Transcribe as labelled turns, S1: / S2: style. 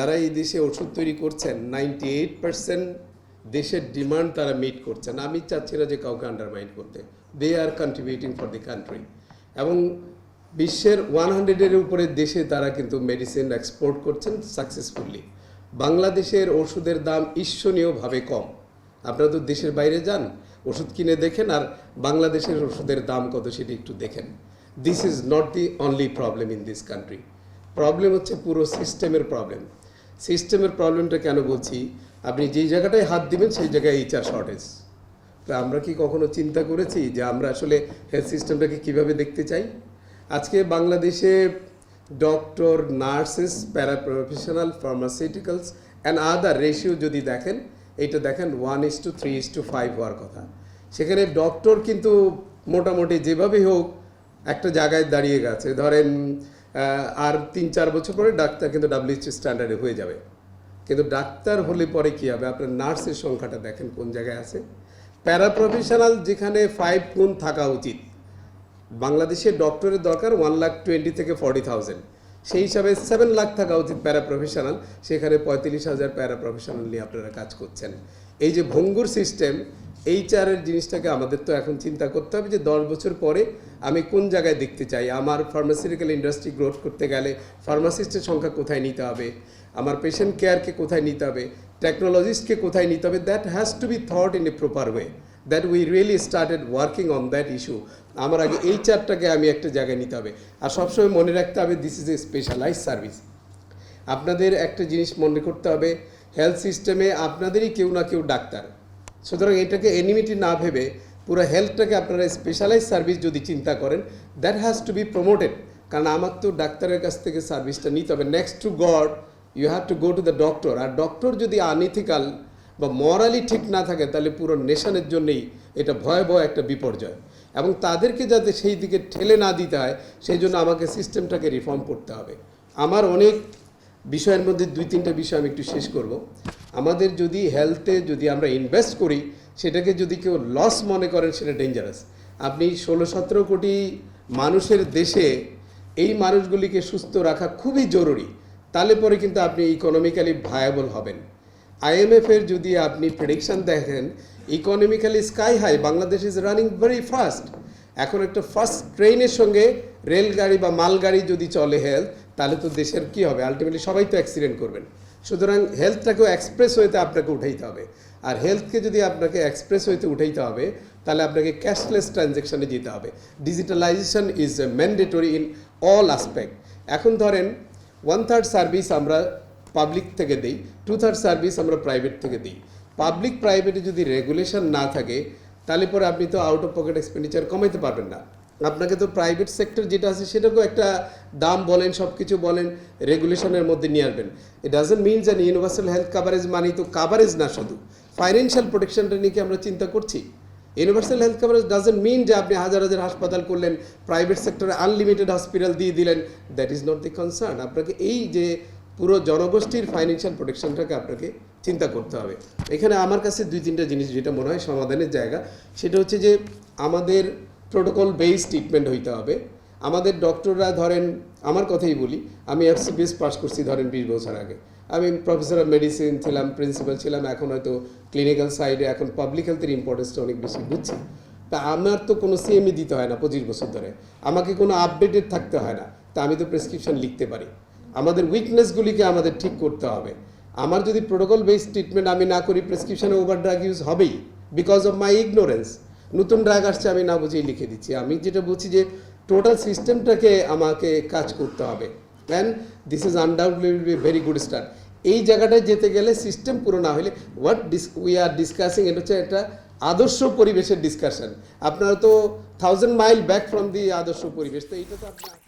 S1: যারা এই দেশে ওষুধ তৈরি করছেন নাইনটি এইট পার্সেন্ট দেশের ডিমান্ড তারা মিট করছেন আমি চাচ্ছি না যে কাউকে আন্ডারমাইন্ড করতে। They are contributing for the country এবং বিশ্বের ওয়ান হান্ড্রেডের উপরে দেশে তারা কিন্তু মেডিসিন এক্সপোর্ট করছেন সাকসেসফুলি বাংলাদেশের ওষুধের দাম ঈর্ষণীয়ভাবে কম। আপনারা তো দেশের বাইরে যান, ওষুধ কিনে দেখেন আর বাংলাদেশের ওষুধের দাম কত সেটি একটু দেখেন। This is not the only problem in this country problem হচ্ছে পুরো সিস্টেমের প্রবলেম সিস্টেমের প্রবলেমটা কেন বলছি? আপনি যেই জায়গাটায় হাত দিবেন, সেই জায়গায় এইচআর শর্টেজ তো আমরা কি কখনো চিন্তা করেছি যে আমরা আসলে হেলথ সিস্টেমটাকে কীভাবে দেখতে চাই? আজকে বাংলাদেশে doctor nurses para professional pharmaceuticals and other ratio যদি দেখেন, এইটা দেখেন one is to three is to five হওয়ার কথা। সেখানে ডক্টর কিন্তু মোটামুটি যেভাবেই হোক একটা জায়গায় দাঁড়িয়ে গেছে। ধরেন আর তিন, চার বছর পরে ডাক্তার কিন্তু ডাব্লিউএইচও স্ট্যান্ডার্ডে হয়ে যাবে। কিন্তু ডাক্তার হলে পরে কী হবে? আপনার নার্সের সংখ্যাটা দেখেন কোন জায়গায় আছে। প্যারাপ্রফেশনাল যেখানে ফাইভ গুণ থাকা উচিত। বাংলাদেশে ডক্টরের দরকার ওয়ান লাখ টোয়েন্টি থেকে ফর্টি থাউজেন্ড সেই হিসাবে সেভেন লাখ থাকা উচিত প্যারাপ্রফেশনাল। সেখানে পঁয়ত্রিশ হাজার প্যারাপ্রফেশনাল নিয়ে আপনারা কাজ করছেন। এই যে ভঙ্গুর সিস্টেম এইচআরের জিনিসটাকে আমাদের তো এখন চিন্তা করতে হবে যে দশ বছর পরে আমি কোন জায়গায় দেখতে চাই? আমার ফার্মাসিউটিক্যাল ইন্ডাস্ট্রি গ্রোথ করতে গেলে ফার্মাসিস্টের সংখ্যা কোথায় নিতে হবে? আমার পেশেন্ট কেয়ারকে কোথায় নিতে হবে? টেকনোলজিস্টকে কোথায় নিতে হবে? That has to be thought in a proper way that we really started working on that issue আমার আগে এই চারটাকে আমি একটা জায়গায় নিতে হবে। আর সবসময় মনে রাখতে হবে this is a specialise service আপনাদের একটা জিনিস মনে করতে হবে হেলথ সিস্টেমে আপনাদেরই কেউ না কেউ ডাক্তার। সুতরাং এটাকে এনিমিটি না ভেবে পুরো হেলথটাকে আপনারা স্পেশালাইজ সার্ভিস যদি চিন্তা করেন that has to be promoted কারণ আমার তো ডাক্তারের কাছ থেকে সার্ভিসটা নিতে হবে। Next to god you have to go to the doctor R doctor যদি আনইথিক্যাল বা মরালি ঠিক না থাকে, তাহলে পুরো নেশনের জন্যেই এটা ভয়াবহ একটা বিপর্যয়। এবং তাদেরকে যাতে সেই দিকে ঠেলে না দিতে হয়, সেই জন্য আমাকে সিস্টেমটাকে রিফর্ম করতে হবে। আমার অনেক বিষয়ের মধ্যে দুই, তিনটা বিষয় আমি একটু শেষ করব। আমাদের যদি হেলথে যদি আমরা ইনভেস্ট করি, সেটাকে যদি কেউ লস মনে করেন, সেটা ডেঞ্জারাস আপনি ষোলো, সতেরো কোটি মানুষের দেশে এই মানুষগুলিকে সুস্থ রাখা খুবই জরুরি। তাহলে পরে কিন্তু আপনি ইকোনমিক্যালি ভায়াবল হবেন। আইএমএফ এর যদি আপনি প্রেডিকশন দেখেন economically sky high Bangladesh is running very fast এখন একটা ফার্স্ট ট্রেনের সঙ্গে রেলগাড়ি বা মালগাড়ি যদি চলে হেলথ তাহলে তো দেশের কি হবে? আলটিমেটলি সবাই তো অ্যাক্সিডেন্ট করবেন। সুতরাং হেলথটাকেও এক্সপ্রেস হইতে আপনাকে উঠাইতে হবে। আর হেলথকে যদি আপনাকে এক্সপ্রেস হইতে উঠাইতে হবে, তাহলে আপনাকে ক্যাশলেস ট্রানজ্যাকশানে যেতে হবে। Digitalisation is mandatory in all aspect এখন ধরেন ওয়ান থার্ড সার্ভিস আমরা পাবলিক থেকে দিই টু থার্ড সার্ভিস আমরা প্রাইভেট থেকে দিই। পাবলিক প্রাইভেটে যদি রেগুলেশন না থাকে তাহলে পরে আপনি তো আউট অফ পকেট এক্সপেন্ডিচার কমাইতে পারবেন না। আপনাকে তো প্রাইভেট সেক্টর যেটা আছে সেটাকেও একটা দাম বলেন সব কিছু বলেন রেগুলেশনের মধ্যে নিয়ে আসবেন। ইট ডাজেন্ট মিন যে ইউনিভার্সাল হেলথ কাভারেজ মানি তো কাভারেজ না শুধু। ফাইন্যান্সিয়াল প্রোটেকশনটা নিয়ে কি আমরা চিন্তা করছি? Universal health coverage doesn't mean যে আপনি হাজার হাজার হাসপাতাল করলেন প্রাইভেট সেক্টরে আনলিমিটেড হসপিটাল দিয়ে দিলেন। That is not the concern আপনাকে এই যে পুরো জনগোষ্ঠীর ফাইন্যান্সিয়াল প্রোটেকশনটাকে আপনাকে চিন্তা করতে হবে। এখানে আমার কাছে দুই তিনটা জিনিস যেটা মনে হয় সমাধানের জায়গা। সেটা হচ্ছে যে, আমাদের প্রোটোকল বেস ট্রিটমেন্ট হইতে হবে। আমাদের ডক্টররা ধরেন, আমার কথাই বলি, আমি এফসিপিএস পাস করছি ধরেন বিশ বছর আগে। আমি প্রফেসর অফ মেডিসিন ছিলাম প্রিন্সিপাল ছিলাম, এখন হয়তো ক্লিনিক্যাল সাইডে এখন পাবলিক হেলথের ইম্পর্টেন্সটা অনেক বেশি, বুঝছি? তা আমার তো কোনো সিএমই দিতে হয় না পঁচিশ বছর ধরে। আমাকে কোনো আপডেটেড থাকতে হয় না। তা আমি তো প্রেসক্রিপশন লিখতে পারি। আমাদের উইকনেসগুলিকে আমাদের ঠিক করতে হবে। আমার যদি প্রোটোকল বেসড ট্রিটমেন্ট আমি না করি প্রেসক্রিপশনে ওভার ড্রাগ ইউজ হবেই বিকজ অফ মাই ইগনোরেন্স নতুন ড্রাগ আসছে, আমি না বুঝেই লিখে দিচ্ছি। আমি যেটা বলছি যে টোটাল সিস্টেমটাকে আমাকে কাজ করতে হবে। And this is undoubtedly be very good start এই জায়গাটায় যেতে গেলে সিস্টেম পুরো না হলে what this we are discussing এটা হচ্ছে একটা আদর্শ পরিবেশের ডিসকাশন আপনারা তো thousand mile back from the আদর্শ পরিবেশ, তো এইটা তো আপনার